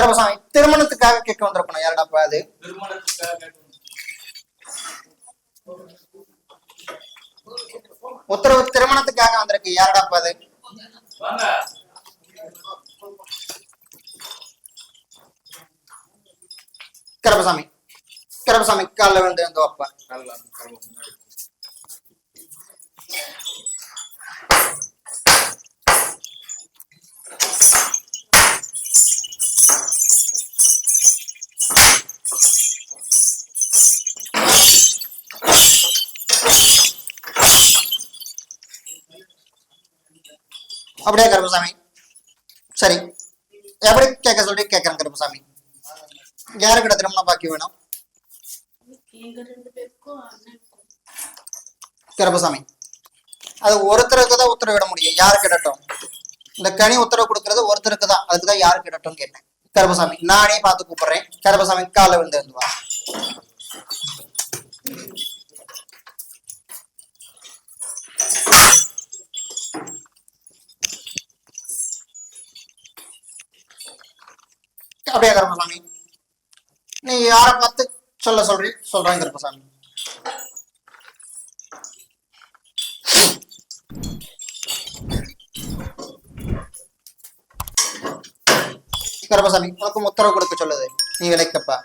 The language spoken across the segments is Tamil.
கருப்பசாமி திருமணத்துக்காக கேட்க வந்திருக்கணும். யாருடாப்பா அது? உத்தரவு திருமணத்துக்காக வந்திருக்கு. யாருடாப்பா அது? கரபசாமி கரபசாமி காலில் விழுந்து வந்து வைப்பா அப்படியே கருப்பசாமி? சரி. எப்படி கேட்க சொல்லி கேட்கறேன் கருப்பசாமி. யாருக்கிட்ட திருமணம் பாக்கி வேணும்? கருப்பசாமி. அது ஒருத்தருக்கு தான் உத்தரவிட முடியும். யாரு கிடட்டும் இந்த கனி உத்தரவு கொடுக்கறது ஒருத்தருக்கு தான். அதுக்கு தான் யாரு கிடட்டும் கேட்டேன். கருப்பசாமி நானே பார்த்து கூப்பிடுறேன். கருப்பசாமி காலை விழுந்து எழுந்துவா அப்படியே கருப்பசாமி நீ யாரை பார்த்து சொல்ல சொல்றீ? சொல்றேன் கருப்பசாமி கருப்பசாமி உனக்கு உத்தரவு கொடுக்க சொல்லுது. நீ விலைக்கப்பா.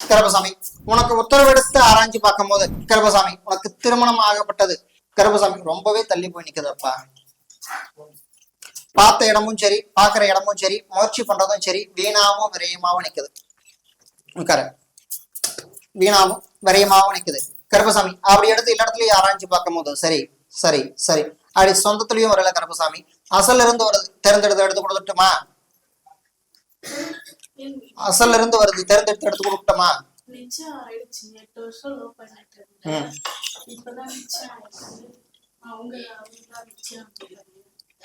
கருப்பசாமி உனக்கு உத்தரவு எடுத்து பார்க்கும் பார்க்கும்போது கருப்பசாமி உனக்கு திருமணம் ஆகப்பட்டது. கருப்பசாமி ரொம்பவே தள்ளி போய் நிக்குதப்பா பார்த்த இடமும் சரி பார்க்குற இடமும் சரி முயற்சி பண்றதும் சரி வீணாவும் விரயமாவும் நிக்குது. உட்கார. வீணாவும் விரயமாவும் நிக்குது. கருப்பசாமி அப்படி எடுத்து எல்லா இடத்துலயும் ஆராய்ஞ்சு பார்க்கும்போது சரி சரி சரி. அப்படி சொந்தத்துலயும் வரல கருப்பசாமி. அசல் இருந்து வருது தேர்ந்தெடுத்து எடுத்து கொடுத்துட்டுமா? அசல்ல இருந்து வருது தேர்ந்தெடுத்து எடுத்து கொடுக்கட்டுமா? அவங்க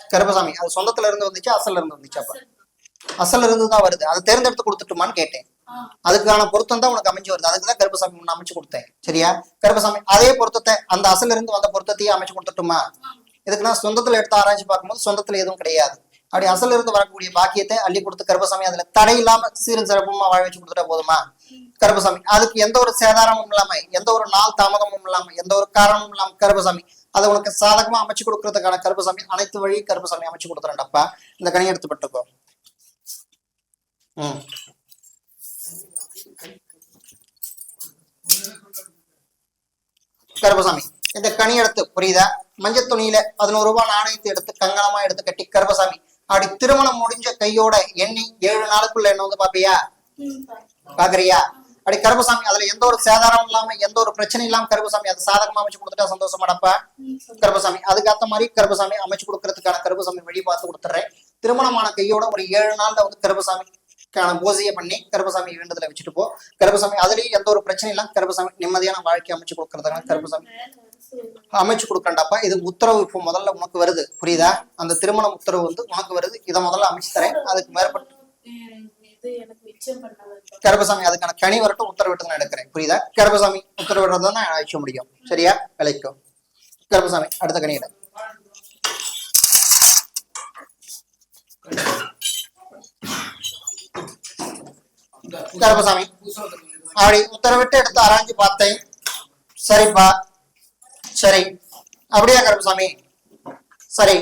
கருப்பசாமி அது சொந்தத்துல இருந்து வந்துச்சு அசல்ல இருந்து வந்துச்சு அப்ப. அசல்ல இருந்து தான் வருது. அதை தேர்ந்தெடுத்து கொடுத்துட்டுமான்னு கேட்டேன். அதுக்கான பொருத்தம் தான் உனக்கு அமைஞ்சு வருது. அதுக்கு தான் கருப்பசாமி முன்ன அமைச்சு கொடுத்தேன். சரியா? கருப்பசாமி அதே பொருத்தத்தை அந்த அசல்ல இருந்து வந்த பொருத்தத்தையே அமைச்சு கொடுத்துட்டுமா? இதுக்கு நான் சொந்தத்துல எடுத்து ஆராய்ச்சி பார்க்கும்போது சொந்தத்துல எதுவும் கிடையாது. அப்படி அசல்ல இருந்து வரக்கூடிய பாக்கியத்தை அள்ளி கொடுத்து கருப்பசாமி அதுல தடை இல்லாம சீரும் சிறப்புமா வாழ வச்சு கொடுத்துட்டா போதுமா? கருப்பசாமி அதுக்கு எந்த ஒரு சேதாரமும் இல்லாம எந்த ஒரு நாள் தாமதமும் இல்லாம எந்த ஒரு காரணமும் இல்லாம கருப்பசாமி அதை உனக்கு சாதகமா அமைச்சு கொடுக்கறதுக்கான கருப்பசாமி அனைத்து வழி கருப்பசாமி அமைச்சு கொடுத்துறேன்டப்பா இந்த கனி எடுத்து பட்டுக்கோ ம் கருப்பசாமி இந்த கனி எடுத்து புரியுதா? மஞ்சள் துணியில பதினோரு ரூபாய் நாணயத்தை எடுத்து கங்கணமா எடுத்து கட்டி கருப்பசாமி அப்படி திருமணம் முடிஞ்ச கையோட எண்ணி ஏழு நாளுக்குள்ள என்ன வந்து பாப்பியா. பாக்குறியா அப்படி கருப்பசாமி அதுல எந்த ஒரு சேதாரம் இல்லாம எந்த ஒரு பிரச்சனை இல்லாம கருப்பசாமி அதை சாதகமா அமைச்சு கொடுத்துட்டா சந்தோஷமாடப்பா ம், சொல்லு. கருப்பசாமி அதுக்கேத்த மாதிரி கருப்பசாமி அமைச்சு கொடுக்கறதுக்கான கருப்பசாமி வழி பார்த்து கொடுத்துறேன். திருமணமான கையோட ஒரு ஏழு நாள்ல வந்து கருப்பசாமிக்கான பூஜையை பண்ணி கருப்பசாமி வேண்டதுல வச்சுட்டு போ. கருப்பசாமி அதுலயும் எந்த ஒரு பிரச்சனையும் இல்லாம கருப்பசாமி நிம்மதியான வாழ்க்கை அமைச்சு கொடுக்கறதுக்கான கருப்பசாமி அமைச்சு கொடுக்கண்டாப்பா. இது உத்தரவு இப்போ முதல்ல உனக்கு வருது. புரியுதா? அந்த திருமண உத்தரவு வந்து உனக்கு வருது. இதை முதல்ல அமைச்சு தரேன். அதுக்கு மேற்பட்டு கருப்பசாமி அதுக்கான கனி வரட்டும் உத்தரவிட்டு நான் எடுக்கிறேன். புரியுதா? கருப்பசாமி உத்தரவிடுறது தான் நான் அழைக்க முடியும். சரியா? விளைக்கும் கருப்பசாமி அடுத்த கனியிட கருப்பசாமி அப்படி உத்தரவிட்டு எடுத்து ஆராய்ஞ்சு பார்த்தேன் சரிப்பா. சரி. அப்படியா கருப்பசாமி? சரி.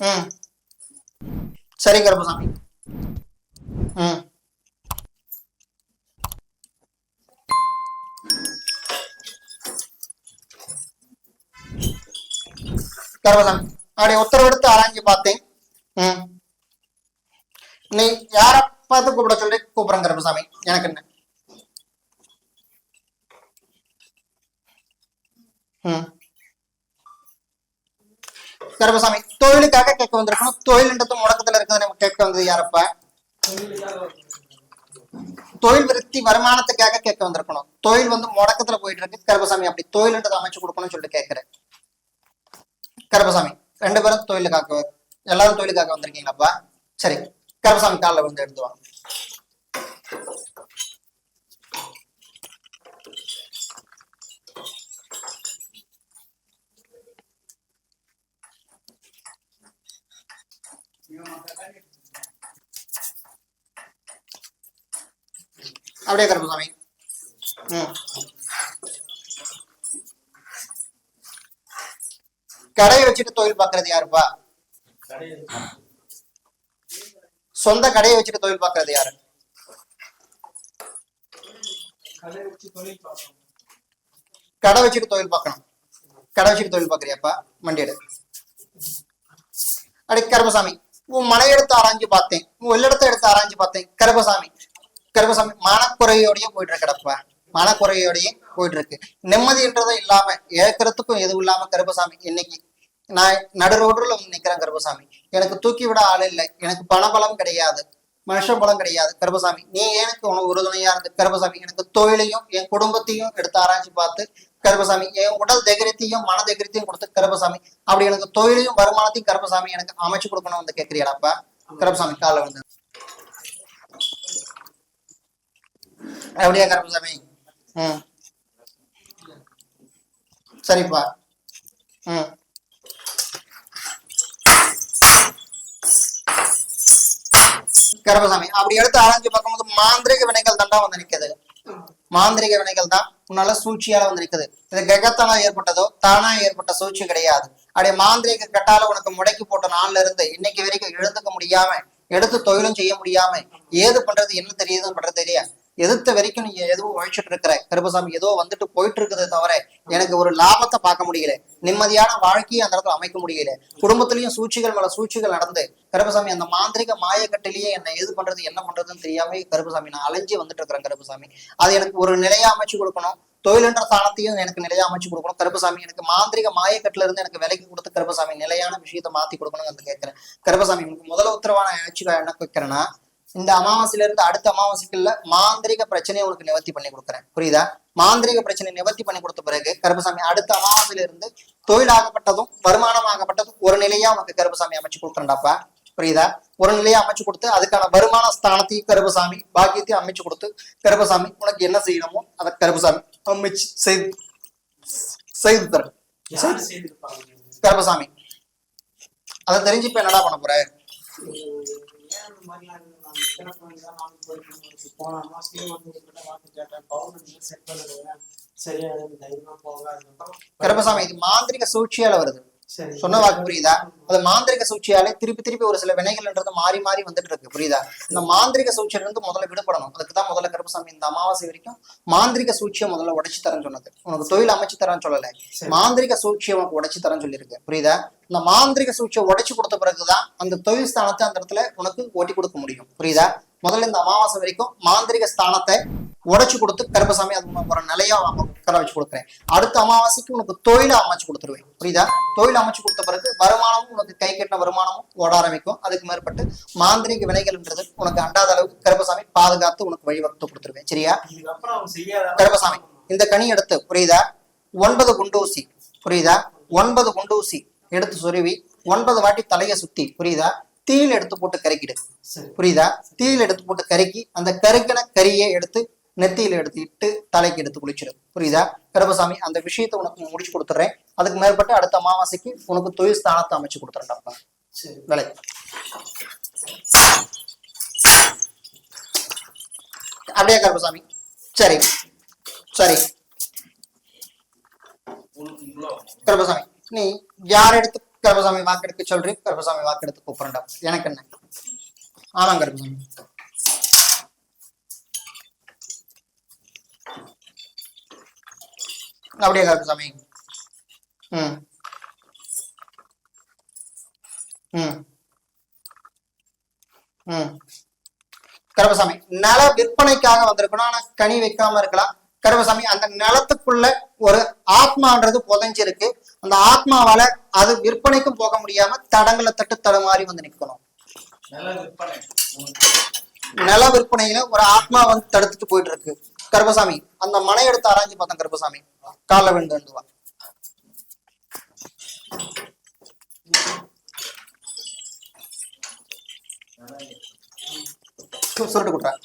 ம். சரி கருப்பசாமி. ம் அப்படி உத்தரவெடுத்து ஆராய்ஞ்சு பார்த்தேன். நீ யார பார்த்து கூப்பிட சொல்லி கூப்பிடுறேன் கருப்பசாமி? எனக்கு என்ன? ம். கருப்பசாமி தொழிலுக்காக கேட்க வந்திருக்கணும். தொழில்ன்றது முடக்கத்துல இருக்கிறது நம்ம கேட்க வந்தது யாரப்பா? தொழில் விருத்தி வருமானத்துக்காக கேட்க வந்திருக்கணும். தொழில் வந்து முடக்கத்துல போயிட்டு இருக்கு கருப்பசாமி அப்படி தொழில்ன்றது அமைச்சு கொடுக்கணும்னு சொல்லிட்டு கேட்கிறேன். கருப்பசாமி ரெண்டு பேரும் தொழிலுக்காக எல்லாரும் தொழிலுக்காக வந்திருக்கீங்களாப்பா? சரி கருப்பசாமி காலில் வந்து எடுத்து அப்படியே கருப்பு சாமி கடையை வச்சுட்டு தொழில் பார்க்கறது யாருப்பா? சொந்த கடையை வச்சுட்டு தொழில் பார்க்கறது யாரு? கடை வச்சுட்டு தொழில் பார்க்கணும். கடை வச்சுட்டு தொழில் பார்க்கறியாப்பா? மண்டியடு எடு. அடி கருப்பசாமி உன் மனை எடுத்து ஆராய்ஞ்சு பார்த்தேன். உன் உள்ளிடத்தை எடுத்து ஆராய்ஞ்சு பார்த்தேன். கருப்பசாமி கருப்பசாமி மனக்குறையோடய போயிட்டு இருக்கடப்பா மனக்குறையோடயே போயிட்டு இருக்கு. நிம்மதின்றதும் இல்லாம ஏற்கிறதுக்கும் எதுவும் இல்லாம கருப்பசாமி இன்னைக்கு நான் நடு ரோடுல நிக்கிறேன் கருப்பசாமி எனக்கு தூக்கி விட ஆள் இல்லை. எனக்கு பணபலம் கிடையாது. மனுஷ பலம் கிடையாது கருப்பசாமி நீ எனக்கு உனக்கு உறுதுணையா இருந்து கருப்பசாமி எனக்கு தொழிலையும் என் குடும்பத்தையும் எடுத்து ஆராய்ச்சி பார்த்து கருப்பசாமி என் உடல் தைரியத்தையும் மன தைரியத்தையும் கொடுத்து கருப்பசாமி அப்படி எனக்கு தொழிலையும் வருமானத்தையும் கருப்பசாமி எனக்கு அமைச்சு கொடுக்கணும் வந்து கேட்கிறியாடாப்பா கருப்பசாமி காலைல வந்து அப்படியா கருப்பசாமி ம் சரிப்பா. ம் கருப்பசாமி அப்படி எடுத்து ஆராய்ச்சி பார்க்கும்போது மாந்திரிக வினைகள் தாண்டா வந்து நிக்குது. மாந்திரிக வினைகள் தான் உன்னால சூழ்ச்சியால வந்து நிக்குது. இது கிரகத்தால ஏற்பட்டதோ தானா ஏற்பட்ட சூழ்ச்சி கிடையாது. அப்படியே மாந்திரிக கட்டால உனக்கு முடக்கி போட்ட நாள்ல இருந்து இன்னைக்கு வரைக்கும் எழுந்துக்க முடியாம எடுத்து தொழிலும் செய்ய முடியாம ஏது பண்றது என்ன தெரியுதுன்னு பண்றது தெரியா எதிர்த்த வரைக்கும் நீங்க எதுவும் உழைச்சிட்டு இருக்கிற கருப்பசாமி ஏதோ வந்துட்டு போயிட்டு இருக்குதே தவிர எனக்கு ஒரு லாபத்தை பார்க்க முடியல. நிம்மதியான வாழ்க்கையை அந்த இடத்துல அமைக்க முடியல. குடும்பத்திலயும் சூழ்ச்சிகள் மேல சூழ்ச்சிகள் நடந்து கருப்பசாமி அந்த மாந்திரிக மாயக்கட்டிலேயே என்ன எது பண்றது என்ன பண்றதுன்னு தெரியாம கருப்பசாமி நான் அலைஞ்சி வந்துட்டு இருக்கிறேன் கருப்பசாமி. அது எனக்கு ஒரு நிலையா அமைச்சு கொடுக்கணும். தொழிலன்ற ஸ்தானத்தையும் எனக்கு நிலையா அமைச்சு கொடுக்கணும். கருப்பசாமி எனக்கு மாந்திரிக மாயக்கட்டுல இருந்து எனக்கு விலைக்கு கொடுத்து கருப்பசாமி நிலையான விஷயத்த மாத்தி கொடுக்கணும் கேட்கிறேன். கருப்பசாமி உங்களுக்கு முதல்ல உத்தரவான ஆட்சி என்ன வைக்கிறேன்னா இந்த அமாவாசையில இருந்து அடுத்த அமாவாசைக்குள்ள மாந்திரிக பிரச்சனையை உனக்கு நிவர்த்தி பண்ணி கொடுக்குறேன். புரியுதா? மாந்திரிக பிரச்சனை நிவர்த்தி பண்ணி கொடுத்த பிறகு கருப்பசாமி அடுத்த அமாவாசையில இருந்து தொழிலாகப்பட்டதும் வருமானமாகப்பட்டதும் ஒரு நிலையா உனக்கு கருப்பசாமி அமைச்சு கொடுக்குறேன்டாப்பா. புரியுதா? ஒரு நிலையை அமைச்சு கொடுத்து அதுக்கான வருமான ஸ்தானத்தையும் கருப்பசாமி பாக்கியத்தையும் அமைச்சு கொடுத்து கருப்பசாமி உனக்கு என்ன செய்யணுமோ அதை கருப்பசாமி அமைச்சு செய்து செய்து செய்திருப்பாங்க? கருப்பசாமி. அதை தெரிஞ்சு இப்ப என்னடா பண்ண போற? ஏன் இந்த மாதிரிலாம் நான் சிறப்பு தான் நான் போயிட்டு போன மாசத்துலயும் வந்து உங்ககிட்ட வாக்கு கேட்டேன் பவுர்ணமி செட் பண்ணுறேன் சரியா எனக்கு தைரியமா போங்க அதுக்கப்புறம் கருப்பசாமி இது மாந்திரிக சூழ்ச்சியால வருது. சொன்ன வாக்கு புரியுதா? அது மாந்திரிக சூழ்ச்சியாலே திருப்பி திருப்பி ஒரு சில வினைகள்ன்றது மாறி மாறி வந்துட்டு இருக்கு. புரியுதா? இந்த மாந்திரிக சூழ்ச்சியில இருந்து முதல்ல விடுபடணும். அதுக்கு தான் முதல்ல கருப்பசாமி இந்த அமாவாசை வரைக்கும் மாந்திரிக சூழ்ச்சியை முதல்ல உடைச்சு தரேன்னு சொன்னது. உனக்கு தொழில் அமைச்சு தரேன்னு சொல்லல. மாந்திரிக சூழ்ச்சியை உனக்கு உடைச்சு தரேன்னு சொல்லியிருக்கு. புரியுதா? இந்த மாந்திரிக சூழ்ச்சியை உடைச்சு கொடுத்த பிறகுதான் அந்த தொழில் ஸ்தானத்தை அந்த இடத்துல உனக்கு ஓட்டி கொடுக்க முடியும். புரியுதா? முதல்ல இந்த அமாவாசை வரைக்கும் மாந்திரிக ஸ்தானத்தை உடைச்சு கொடுத்து கருப்பசாமி அது ஒரு நிலையா உட்கார வச்சு கொடுக்குறேன். அடுத்த அமாவாசைக்கு உனக்கு தொழிலை அமைச்சு கொடுத்துருவேன். புரியுதா? தொழில் அமைச்சு கொடுத்த பிறகு வருமானமும் உனக்கு கை கட்டின வருமானமும் ஓட ஆரம்பிக்கும். அதுக்கு மேற்பட்டு மாந்திரிக வினைகள்ன்றது உனக்கு அண்டாத அளவுக்கு கருப்பசாமி பாதுகாத்து உனக்கு வழிவகுத்து கொடுத்துருவேன். சரியா? கருப்பசாமி இந்த கனி எடுத்து புரியுதா? ஒன்பது குண்டூசி புரியுதா? ஒன்பது குண்டூசி எடுத்து சொருவி ஒன்பது வாட்டி தலையை சுத்தி புரியுதா? தீயில் எடுத்து போட்டு கரைக்கிடு புரியுதா? தீயில் எடுத்து போட்டு கருக்கி அந்த கருக்கின கரியை எடுத்து நெத்தியில எடுத்து இட்டு தலைக்கு எடுத்து குளிச்சிடு. புரியுதா? கருப்பசாமி அந்த விஷயத்தை உனக்கு முடிச்சு கொடுத்துட்றேன் அதுக்கு மேற்பட்டு அடுத்த அமாவாசைக்கு உனக்கு தொழில் ஸ்தானத்தை அமைச்சு கொடுத்துறேன்டாப்பா சரி. வேலை அப்படியே கருப்பசாமி? சரி. சரி கருப்பசாமி நீ யார் எடுத்து கர்பசாமி வாக்கெடுக்க சொல்றீ? கர்பசாமி வாக்கெடுத்து கூப்பிடுறா எனக்கு என்ன? ஆமாம் கர்பசாமி அப்படியே கர்பசாமி ம். ம். ம். நில விற்பனைக்காக வந்திருக்கணும். ஆனா கனி வைக்காம இருக்கலாம். கருபசாமி அந்த நிலத்துக்குள்ள ஒரு ஆத்மான்றது புதைஞ்சிருக்கு. அந்த ஆத்மாவால அது விற்பனைக்கும் போக முடியாம தடங்களை தட்டு தடுமாறி வந்து நிக்கணும். நில விற்பனையில ஒரு ஆத்மா வந்து தடுத்துட்டு போயிட்டு இருக்கு கருப்பசாமி அந்த மனை எடுத்து ஆராய்ச்சி பார்த்தேன் கர்பசாமி காலைல விழுந்து வந்துவா சுருட்டு குட்டுறேன்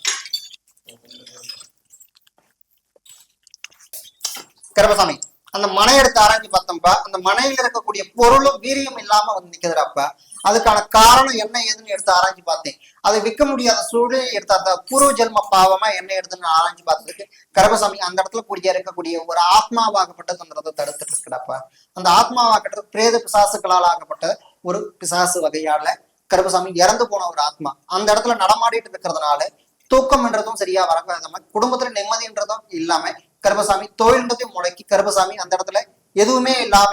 கருப்பசாமி அந்த மனை எடுத்து ஆராய்ச்சி பார்த்தோம்ப்பா அந்த மனையில இருக்கக்கூடிய பொருளும் வீரியம் இல்லாம வந்து நிக்கிறப்ப அதுக்கான காரணம் என்ன ஏதுன்னு எடுத்து ஆராய்ச்சி பார்த்தேன். அதை விற்க முடியாத சூழ்நிலை எடுத்து அந்த பூர்வ ஜென்ம பாவமா என்ன எடுத்துன்னு ஆராய்ஞ்சு பார்த்ததுக்கு கர்ப்பசாமி அந்த இடத்துல கூடிய இருக்கக்கூடிய ஒரு ஆத்மாவாகப்பட்ட அந்த தடுத்துட்டு இருக்கிறப்ப அந்த ஆத்மாவாகப்பட்டது பிரேத பிசாசுகளால் ஆகப்பட்ட ஒரு பிசாசு வகையால கருப்பசாமி இறந்து போன ஒரு ஆத்மா. அந்த இடத்துல நடமாடிட்டு இருக்கிறதுனால தூக்கம்ன்றதும் சரியா வராம குடும்பத்துல நிம்மதின்றதும் இல்லாம கருப்பசாமி தொழில்ன்றதையும் முடக்கி கருப்பசாமி அந்த இடத்துல எதுவுமே இல்லாம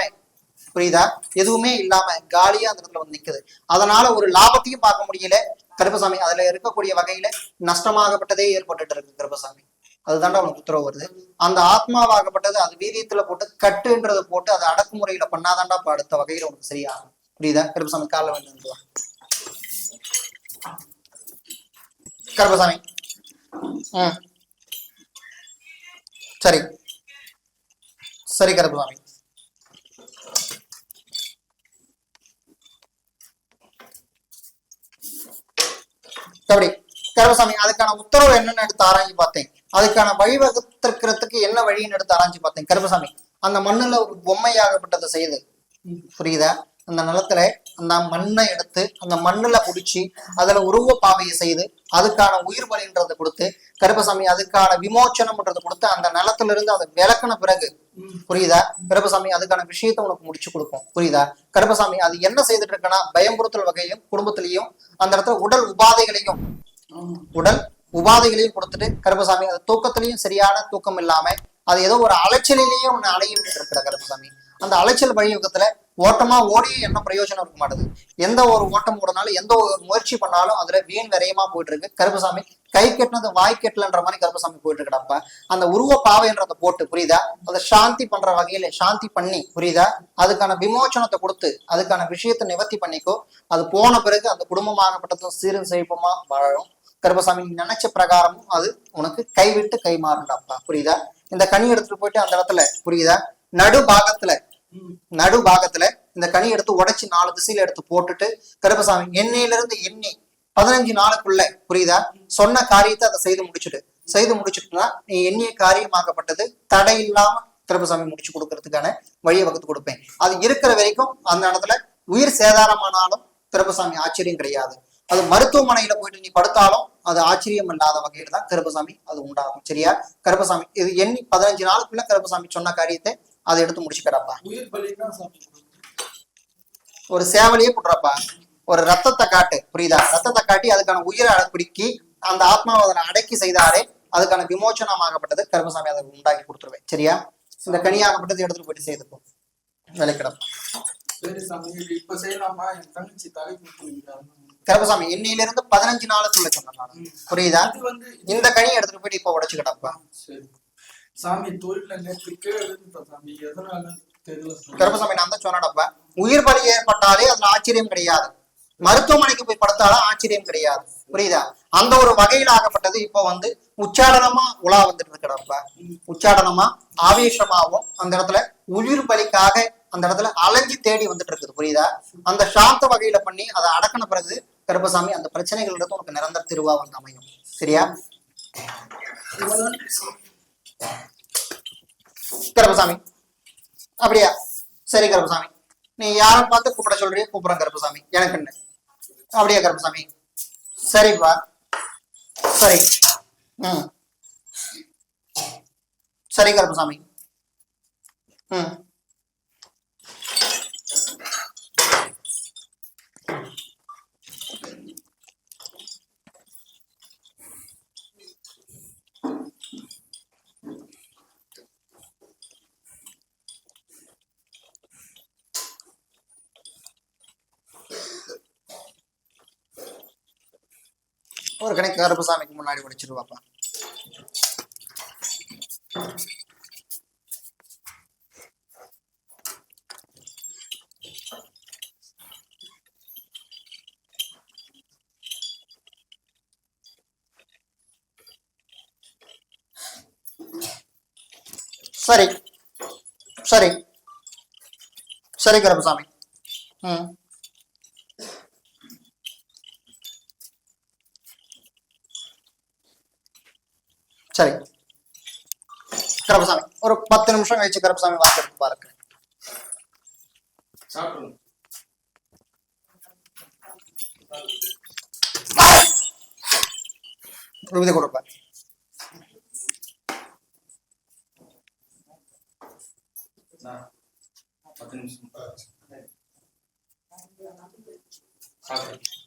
புரியுதா? எதுவுமே இல்லாம காலியா அந்த இடத்துல வந்து நிக்குது. அதனால ஒரு லாபத்தையும் பார்க்க முடியல. கருப்பசாமி அதுல இருக்கக்கூடிய வகையில நஷ்டமாகப்பட்டதே ஏற்பட்டுட்டு இருக்கு கருப்பசாமி. அதுதான்டா உனக்கு உத்தரவு வருது. அந்த ஆத்மாவாகப்பட்டது அது வீரியத்துல போட்டு கட்டுன்றதை போட்டு அதை அடக்குமுறையில பண்ணாதான்டா இப்ப அடுத்த வகையில உனக்கு சரியாகும். புரியுதா? கருப்பசாமி கால வந்து கருப்பசாமி. ம். சரி. சரி கருப்பசாமி கபடி. கருப்பசாமி அதுக்கான உத்தரவு என்னன்னு எடுத்து ஆராய்ஞ்சு பார்த்தேன். அதுக்கான வழிவகுத்திருக்கிறதுக்கு என்ன வழின்னு எடுத்து ஆராய்ஞ்சு பார்த்தேன். கருப்பசாமி அந்த மண்ணுல ஒரு பொம்மையாகப்பட்டதை செய்யுது புரியுதா? அந்த நிலத்துல அந்த மண்ணை எடுத்து அந்த மண்ணுல புடிச்சு அதுல உருவ பாவையை செய்து அதுக்கான உயிர் பலின்றதை கொடுத்து கருப்பசாமி அதுக்கான விமோச்சனம்ன்றதை கொடுத்து அந்த நிலத்துல இருந்து அதை விளக்குன பிறகு புரியுதா? கருப்பசாமி அதுக்கான விஷயத்தை உனக்கு முடிச்சு கொடுக்கும் புரியுதா? கருப்பசாமி அது என்ன செய்துட்டு இருக்குன்னா பயம்புறுத்தல் வகையும் குடும்பத்திலையும் அந்த இடத்துல உடல் உபாதைகளையும் உடல் உபாதைகளையும் கொடுத்துட்டு கருப்பசாமி அது தூக்கத்திலையும் சரியான தூக்கம் இல்லாம அது ஏதோ ஒரு அலைச்சலிலேயே ஒண்ணு அலையிட்டு இருக்கிற கருப்பசாமி. அந்த அலைச்சல் வழியுகத்துல ஓட்டமா ஓடி என்ன பிரயோஜனம் இருக்க மாட்டுது? எந்த ஒரு ஓட்டம் ஓடினாலும் எந்த ஒரு முயற்சி பண்ணாலும் அதுல வீண் விரயமா போயிட்டு இருக்கு கருப்பசாமி கை கெட்டினது வாய் கெட்டலன்ற மாதிரி கருப்பசாமி போயிட்டு இருக்கடப்ப அந்த உருவ பாவைன்றதை போட்டு புரியுதா? அதை சாந்தி பண்ற வகையில சாந்தி பண்ணி புரியுதா? அதுக்கான விமோச்சனத்தை கொடுத்து அதுக்கான விஷயத்தை நிவர்த்தி பண்ணிக்கோ. அது போன பிறகு அந்த குடும்பமாகப்பட்டதும் சீரும் செழிப்புமா வாழும். கருப்பசாமி நினைச்ச பிரகாரமும் அது உனக்கு கைவிட்டு கை மாறுண்டாப்பா புரியுதா? இந்த கனி எடுத்துட்டு போயிட்டு அந்த இடத்துல புரியுதா? நடு பாகத்துல நடு பாகத்துல இந்த கனி எடுத்து உடைச்சு நாலு திசையில எடுத்து போட்டுட்டு கருப்பசாமி எண்ணெயில இருந்து எண்ணெய் பதினஞ்சு நாளுக்குள்ள புரியுதா? சொன்ன காரியத்தை அதை செய்து முடிச்சுட்டு செய்து முடிச்சுட்டுனா நீ எண்ணிய காரியமாக்கப்பட்டது தடை இல்லாம கருப்பசாமி முடிச்சு கொடுக்கறதுக்கான வழியை வகுத்து கொடுப்பேன். அது இருக்கிற வரைக்கும் அந்த இடத்துல உயிர் சேதாரமானாலும் கருப்பசாமி ஆச்சரியம் கிடையாது. அது மருத்துவமனையில போயிட்டு நீ படுத்தாலும் அது ஆச்சரியம் இல்லாத வகையில தான் கருப்பசாமி அது உண்டாகும். சரியா? கருப்பசாமி இது எண்ணி பதினஞ்சு நாளுக்குள்ள கருப்பசாமி சொன்ன காரியத்தை அதை எடுத்து முடிச்சுக்கிறப்பா. ஒரு சேவலையே போடுறப்பா. ஒரு ரத்தத்தை காட்டு புரியுதா? ரத்தத்தை காட்டி அதுக்கான உயிரை பிடிக்கி அந்த ஆத்மாவை அதனை அடக்கி செய்தாரே அதுக்கான விமோச்சனமாகப்பட்டது கருமசாமி அதை உண்டாக்கி கொடுத்துருவேன். சரியா? இந்த கனியாகப்பட்டது எடுத்துட்டு போயிட்டு செய்துப்போம் தலை கொடுத்துருக்கா. கருப்பசாமி இன்னையிலிருந்து பதினஞ்சு நாளுக்குள்ள சொன்னேன். புரியுதா? இந்த கனி எடுத்துட்டு போயிட்டு இப்போ உடைச்சுக்கிட்டப்பா. சரி. சாமி தொழில நேற்று சாமி. எதனால தெரியல சாமி. கருப்பசாமி நான் தான் சொன்னடப்ப உயிர் பலி ஏற்பட்டாலே அதுல ஆச்சரியம் கிடையாது. மருத்துவமனைக்கு போய் படுத்தாலும் ஆச்சரியம் கிடையாது. புரியுதா? அந்த ஒரு வகையில் ஆகப்பட்டது இப்போ வந்து உச்சாடனமா உலா வந்துட்டு இருக்கிறப்ப உச்சாடனமா ஆவேசமாவும் அந்த இடத்துல உயிர் பலிக்காக அந்த இடத்துல அலைஞ்சு தேடி வந்துட்டு இருக்குது. புரியுதா? அந்த சாந்த வகையில பண்ணி அதை அடக்கின பிறகு கருப்பசாமி அந்த பிரச்சனைகள் இருந்து உனக்கு நிரந்தர திருவா வந்து அமையும். சரியா? கருப்பசாமி. அப்படியா? சரி கருப்பசாமி. நீ யாரை பார்த்து கூப்பிட சொல்றியோ கூப்பிடுறேன் கருப்பசாமி. எனக்கு என்ன? அப்படியா கருப்பசாமி? சரிப்பா. சரி. ம். சரி கருப்பசாமி. ம். ஒரு கணக்கு கருப்பசாமிக்கு முன்னாடி உடைச்சிருவாப்பா சரி. சரி. சரி கருப்பசாமி ம். சரி கருப்பசாமி ஒரு பத்து நிமிஷம் கழிச்சு கருப்பசாமி வாக்கு எடுத்து பாருங்க சாப்பிடுங்க விபதி கொடுப்பேன் நான் பத்து நிமிஷம் சாப்பிடுங்க